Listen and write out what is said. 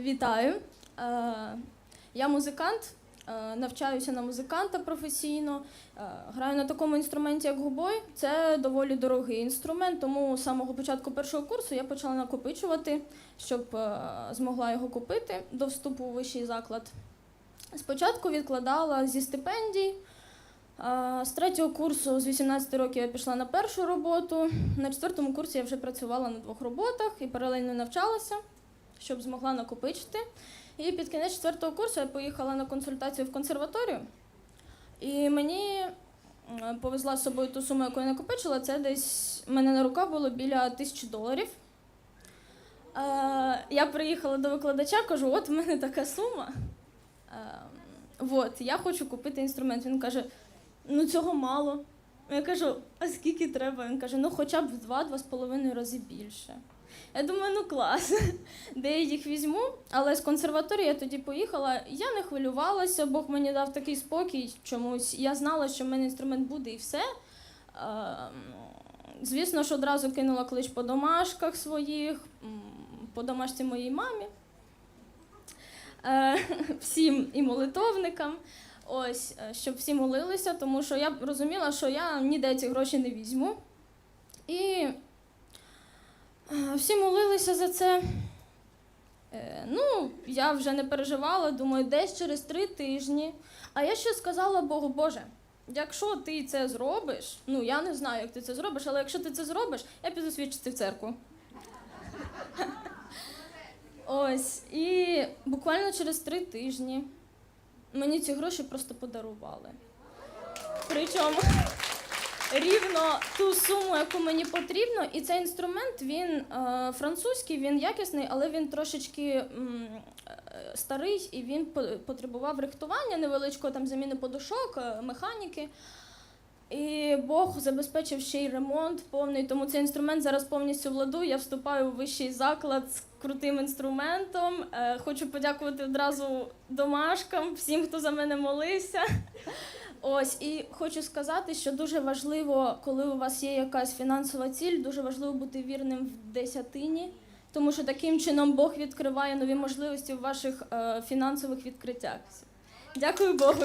Вітаю. Е, Я музикант, е, навчаюся на музиканта професійно. Е, Граю на такому інструменті, як губой. Це доволі дорогий інструмент, тому з самого початку першого курсу я почала накопичувати, щоб змогла його купити до вступу у вищий заклад. Спочатку відкладала зі стипендій. З третього курсу, з 18 років, я пішла на першу роботу. На четвертому курсі я вже працювала на двох роботах і паралельно навчалася, щоб змогла накопичити. І під кінець четвертого курсу я поїхала на консультацію в консерваторію. І мені повезла з собою ту суму, яку я накопичила. Це десь в мене на руках було біля тисячі доларів. Е, я приїхала до викладача, кажу, от в мене така сума. Е, от, я хочу купити інструмент. Він каже, ну цього мало. Я кажу, а скільки треба? Він каже, ну хоча б в два-два з половиною рази більше. Я думаю, ну клас, де я їх візьму. Але з консерваторії я тоді поїхала. Я не хвилювалася, Бог мені дав такий спокій чомусь. Я знала, що в мене інструмент буде і все. Ем, Звісно ж, одразу кинула клич по домашках своїх, по домашці моїй мамі, Е, всім і молитовникам. Ось, е, щоб всі молилися, тому що я розуміла, що я ніде ці гроші не візьму. І всі молилися за це. Е, Ну, я вже не переживала, думаю, десь через три тижні. А я ще сказала Богу, Боже, якщо ти це зробиш, ну я не знаю, як ти це зробиш, але якщо ти це зробиш, я піду свідчити в церкву. Ось, і буквально через три тижні мені ці гроші просто подарували. Причому рівно ту суму, яку мені потрібно, і цей інструмент він е, французький, він якісний, але він трошечки е, старий і він по- потребував рихтування невеличкого там заміни подушок, е, механіки. І Бог забезпечив ще й ремонт повний, тому цей інструмент зараз повністю в ладу. Я вступаю у вищий заклад з крутим інструментом. Е, Хочу подякувати одразу домашкам, всім, хто за мене молився. Ось і хочу сказати, що дуже важливо, коли у вас є якась фінансова ціль, дуже важливо бути вірним в десятині, тому що таким чином Бог відкриває нові можливості в ваших е, фінансових відкриттях. Дякую Богу.